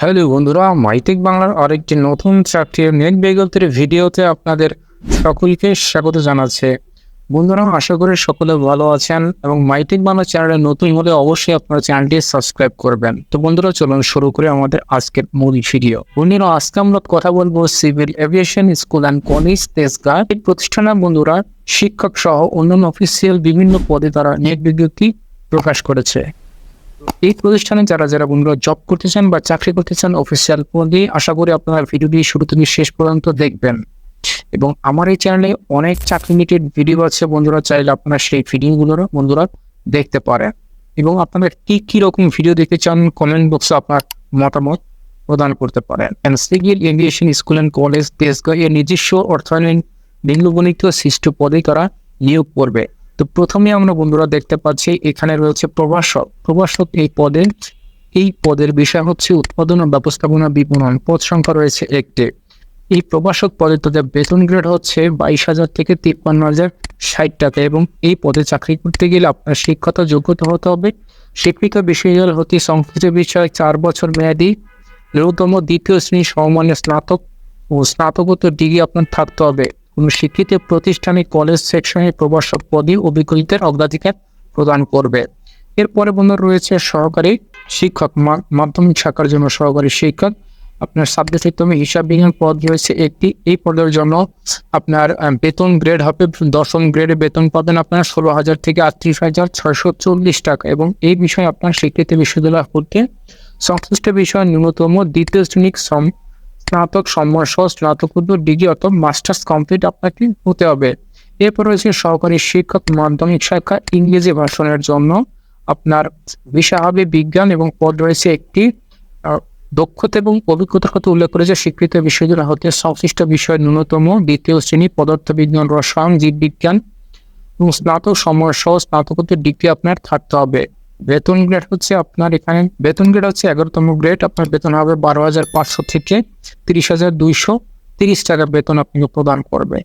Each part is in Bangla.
হ্যালো বন্ধুরা, মাইটেক বাংলার আরেকটি নতুন চাকরির নেট বিজ্ঞপ্তির ভিডিওতে আপনাদের সকলকে স্বাগত জানাচ্ছে। বন্ধুরা, আশা করি সকলে ভালো আছেন এবং মাইটেক বাংলা চ্যানেলে নতুন হলে অবশ্যই আপনারা চ্যানেলটি সাবস্ক্রাইব করবেন। তো বন্ধুরা, চলুন শুরু করে আমাদের আজকের মূল ভিডিও। বন্ধুরা, আজকে আমরা কথা বলব civil aviation school and college Tejgaon এই প্রতিষ্ঠানের বন্ধুরা, শিক্ষক সহ অন্যান্য অফিসিয়াল বিভিন্ন পদে তারা নেট বিজ্ঞপ্তি প্রকাশ করেছে। এই প্রতিষ্ঠানে যারা যারা বন্ধুরা জব করতে চান বা চাকরি করতে চান অফিসিয়াল পদে আশা করি আপনারা ভিডিওটি শুরু থেকে শেষ পর্যন্ত দেখবেন। এবং আমার এই চ্যানেলে অনেক চাকরি রিলেটেড ভিডিও আছে, বন্ধুরা চাইলে আপনারা সেই ভিডিওগুলোরও বন্ধুরা দেখতে পারেন। এবং আপনারা কি কি রকম ভিডিও দেখতে চান কমেন্ট বক্সে আপনার মতামত প্রদান করতে পারেন। Civil aviation school and college Tejgaon এর নিজস্ব অর্থায়ন বিন্দুগণিত সৃষ্ট পদে তারা নিয়োগ করবে। তো প্রথমে আমরা বন্ধুরা দেখতে পাচ্ছি, এখানে রয়েছে প্রভাষক। প্রভাষক এই পদে এই পদের বিষয় হচ্ছে উৎপাদন ও ব্যবস্থাপনা বিপণন। পদ সংখ্যা রয়েছে একটি। এই প্রভাষক পদে তাদের বেতন গ্রেড হচ্ছে বাইশ হাজার থেকে তিপ্পান্ন হাজার ষাট টাকা এবং এই পদে চাকরি করতে গেলে আপনার শিক্ষাগত যোগ্যতা হতে হবে। শিক্ষিত বিষয় হতে সংশ্লিষ্ট বিষয়ে চার বছর মেয়াদী। ন্যূনতম দ্বিতীয় শ্রেণি সমমানের স্নাতক ও স্নাতকোত্তর ডিগ্রি আপনার থাকতে হবে। কোনো শিক্ষিত প্রতিষ্ঠানে কলেজ সেকশনে প্রভাষক পদে অভিজ্ঞতার অগ্রাধিকার প্রদান করবে। এরপরে বন্ধু রয়েছে সহকারী শিক্ষক মাধ্যমিক শাখার জন্য সহকারী শিক্ষক। আপনার সাবজেক্ট তুমি হিসাব বিজ্ঞান পদ রয়েছে একটি। এই পদের জন্য আপনার বেতন গ্রেড হবে দশম গ্রেডে বেতন পাবেন আপনার ষোলো হাজার থেকে আটত্রিশ হাজার ছয়শো চল্লিশ টাকা এবং এই বিষয়ে আপনার স্বীকৃতি বিশ্ববিদ্যালয় হতে সংশ্লিষ্ট বিষয় ন্যূনতম দ্বিতীয় শ্রেণি সম স্নাতক সম্মান সহ স্নাতকোত্তর ডিগ্রি অথবা মাস্টার্স কমপ্লিট আপনাকে হতে হবে। এরপর রয়েছে সহকারী শিক্ষক মাধ্যমিক শাখা ইংরেজি ভাষণের জন্য। আপনার বিষয় হবে বিজ্ঞান এবং পদ রয়েছে একটি দক্ষতা এবং অভিজ্ঞতার কথা উল্লেখ করেছে স্বীকৃত বিষয়গুলো হতে সংশ্লিষ্ট বিষয় ন্যূনতম দ্বিতীয় শ্রেণি পদার্থবিজ্ঞান রসায়ন, জীববিজ্ঞান এবং স্নাতক সময় সহ স্নাতকোত্তর ডিগ্রি আপনার থাকতে হবে। বেতন গ্রেড হচ্ছে আপনার এখানে, বেতন গ্রেড হচ্ছে এগারোতম গ্রেড আপনার বেতন হবে বারো হাজার পাঁচশো থেকে তিরিশ হাজার দুইশো তিরিশ টাকা বেতন আপনাকে প্রদান করবে।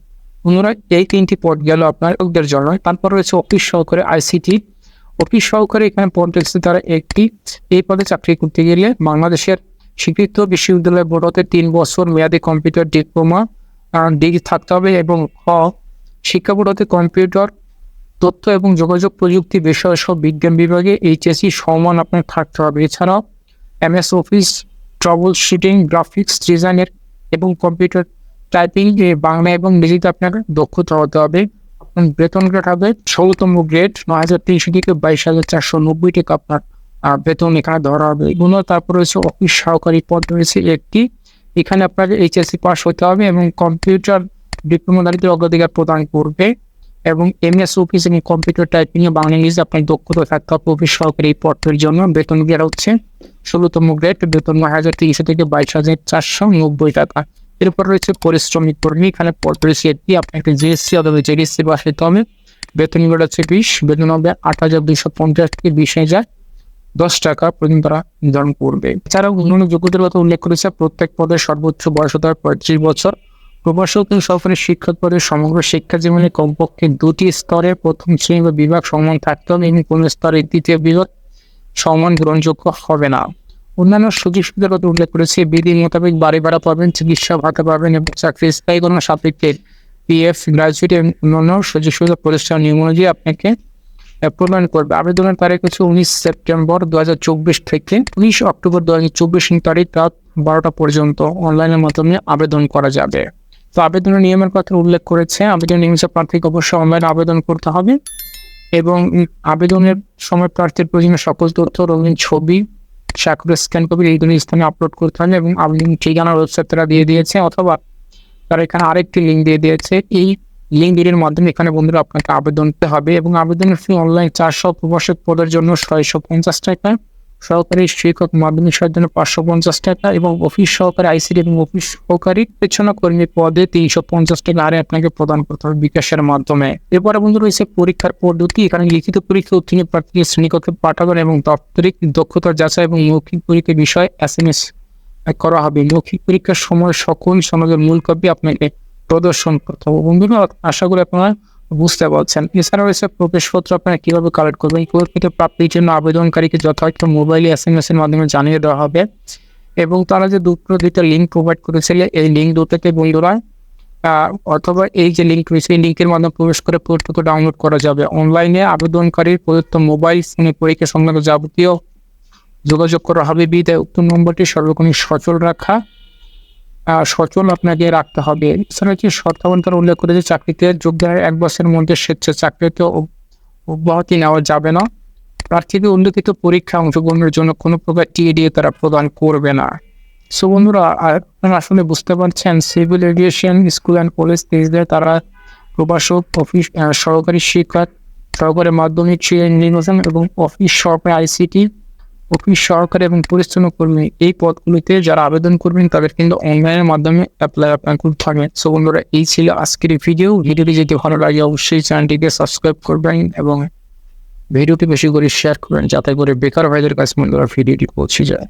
পুনরায় এই তিনটি পদ গেল আপনার লোকদের জন্য। তারপর রয়েছে অফিস সহকারে আইসিটি। অফিস সহকারে এখানে পদ রয়েছে তারা একটি। এই পদে চাকরি করতে গেলে বাংলাদেশের স্বীকৃত বিশ্ববিদ্যালয় বোর্ড হতে তিন বছর মেয়াদী কম্পিউটার ডিপ্লোমা ডিগ্রি থাকতে হবে এবং খ শিক্ষা বোর্ড হতে কম্পিউটার, তথ্য এবং যোগাযোগ প্রযুক্তি বিষয় সব বিজ্ঞান বিভাগে এইচএসসি সমান আপনার থাকতে হবে। এছাড়াও MS office troubleshooting graphics ডিজাইনের এবং কম্পিউটার টাইপিং বাংলা এবং ইংরেজিতে আপনাকে দক্ষতা হতে হবে। আপনার বেতন গ্রেড হবে ষোলোতম গ্রেড নয় হাজার তিনশো থেকে বাইশ হাজার চারশো নব্বই টাকা আপনার বেতন এখানে ধরা হবে। এগুলো তারপর রয়েছে অফিস সহকারী পদ রয়েছে একটি। এখানে আপনাকে এইচএসসি পাস হতে হবে এবং কম্পিউটার ডিপ্লোমাধারীদের অগ্রাধিকার প্রদান করবে। এবং এমএস অফিস এবং কম্পিউটার টাইপিং এ বাংলা ইংরেজি আপনার দক্ষতা থাকতে হবে অফিস এই পদের জন্য বেতন গ্রেড হচ্ছে। ষোলোতম গ্রেড বেতন নয় হাজার তিরিশ থেকে বাইশ হাজার চারশো নব্বই টাকা। এরপর রয়েছে পরিশ্রমিক কর্মী। এখানে একটি আপনাকে জিএসসি অথবা জেডিসি বাসিতে হবে বেতন গ্রেড হচ্ছে বিশ, বেতন হবে আট হাজার দুইশো পঞ্চাশ থেকে বিশ হাজার দশ টাকা প্রতিদিন তারা নির্ধারণ করবে। এছাড়াও অন্যান্য যোগ্যতার কথা উল্লেখ করেছে, প্রত্যেক পদের সর্বোচ্চ বয়স হতে হবে পঁয়ত্রিশ বছর। প্রভাষক সরকারি শিক্ষক পদের সমগ্র শিক্ষা জীবনে কমপক্ষে দুটি স্তরে প্রথম শ্রেণি বা বিভাগ সমান থাকতে হবে। এবং কোনো স্তরে দ্বিতীয় বিভাগ সমান গ্রহণযোগ্য হবে না। অন্যান্য সুযোগ সুবিধার কথা উল্লেখ করেছে, বিধি মোতাবেক বাড়ি ভাড়া পাবেন, চিকিৎসা ভাতা পাবেন এবং চাকরি কোনো সাপেক্ষে পিএফ, গ্রাজুয়েট এবং অন্যান্য সুযোগ সুবিধা প্রতিষ্ঠান নিয়ম অনুযায়ী আপনাকে প্রদান করবে। আবেদনের তারিখ হচ্ছে উনিশ সেপ্টেম্বর দু হাজার চব্বিশ থেকে উনিশ অক্টোবর দু হাজার চব্বিশ তারিখ রাত বারোটা পর্যন্ত। অনলাইনের মাধ্যমে আবেদন করা যাবে। তো আবেদনের নিয়মের কথা উল্লেখ করেছে। আবেদন নিয়মিত প্রার্থীকে অবশ্যই অনলাইনে আবেদন করতে হবে এবং আবেদনের সময় প্রার্থীর প্রয়োজনীয় সকল তথ্য, রঙিন ছবি স্বাক্ষর স্ক্যান কপি এই দুটি স্থানে আপলোড করতে হবে এবং আবেদন ঠিকানা ওয়েবসাইট তারা দিয়ে দিয়েছে অথবা তারা এখানে আরেকটি লিঙ্ক দিয়ে দিয়েছে। এই লিঙ্ক এর মাধ্যমে এখানে বন্ধুরা আপনাকে আবেদন করতে হবে এবং আবেদনের ফি অনলাইন চারশো প্রবাসক পদের জন্য ছয়শো পঞ্চাশ টাকা। সহকারী শিক্ষক মাধ্যমিক সহায়ের জন্য পাঁচশো পঞ্চাশ টাকা এবং অফিস সহকারী আইসিডি এবং অফিস সহকারী পেছনা কর্মী পদে তিনশো পঞ্চাশ টাকা আরে আপনাকে প্রদান করতে হবে বিকাশের মাধ্যমে। এরপরে বন্ধু রয়েছে পরীক্ষার পদ্ধতি। এখানে লিখিত পরীক্ষা উত্তীর্ণ প্রার্থীকে শ্রেণীকক্ষে পাঠাবেন এবং দাপ্তরিক দক্ষতা যাচাই এবং মৌখিক পরীক্ষা বিষয়ে এস এম এস করা হবে। মৌখিক পরীক্ষার সময় সকল সনদের মূল কপি আপনাকে প্রদর্শন করতে হবে। বন্ধুরা, আশা করি আপনারা বুঝতে পারছেন। এছাড়া রয়েছে প্রবেশপত্র আপনারা কীভাবে কালেক্ট করবেন? এই থেকে প্রাপ্তির জন্য আবেদনকারীকে যথার্থ মোবাইল এস এম এস এর মাধ্যমে জানিয়ে দেওয়া হবে। এবং তারা যে দুটো দুইটা লিঙ্ক প্রোভাইড করেছিল, এই লিঙ্ক দুটোকে বন্ধুরা অথবা এই যে লিঙ্ক রয়েছে, এই লিঙ্কের মাধ্যমে প্রবেশ করে পোর্টটুকু ডাউনলোড করা যাবে। অনলাইনে আবেদনকারীর প্রদত্ত মোবাইল ফোনে পরীক্ষা সংক্রান্ত যাবতীয় যোগাযোগ করা হবে। বিদায় উক্ত নম্বরটি সর্বক্ষণিক সচল রাখা। সচল আপনাকে রাখতে হবে। এছাড়া কি শর্তাবন্তর উল্লেখ করেছে চাকরিতে যোগদানের এক বছরের মধ্যে স্বেচ্ছা চাকরিতে অব্যাহতি নেওয়া যাবে না। প্রার্থীদের উল্লেখিত পরীক্ষা অংশগ্রহণের জন্য কোনো প্রকার টিএডিএ তারা প্রদান করবে না। সো বন্ধুরা আপনারা আসলে বুঝতে পারছেন civil aviation school and college তেজদের তারা প্রবাসক অফিস সহকারী শিক্ষক, সহকারী মাধ্যমিক নির্বাচন এবং অফিস সহকারী আইসিটি অফিস সহকারী এবং পরিশ্রম কর্মী এই পদগুলিতে যারা আবেদন করবেন, তাদের কিন্তু অনলাইনের মাধ্যমে অ্যাপ্লাই আপনার করতে হবে সো বন্ধুরা, এই ছিল আজকের ভিডিও ভিডিওটি যদি ভালো লাগে, অবশ্যই চ্যানেলটিকে সাবস্ক্রাইব করবেন এবং ভিডিওটি বেশি করে শেয়ার করবেন, যাতে করে বেকার ভাইদের কাছে বন্ধুরা ভিডিওটি পৌঁছে যায়।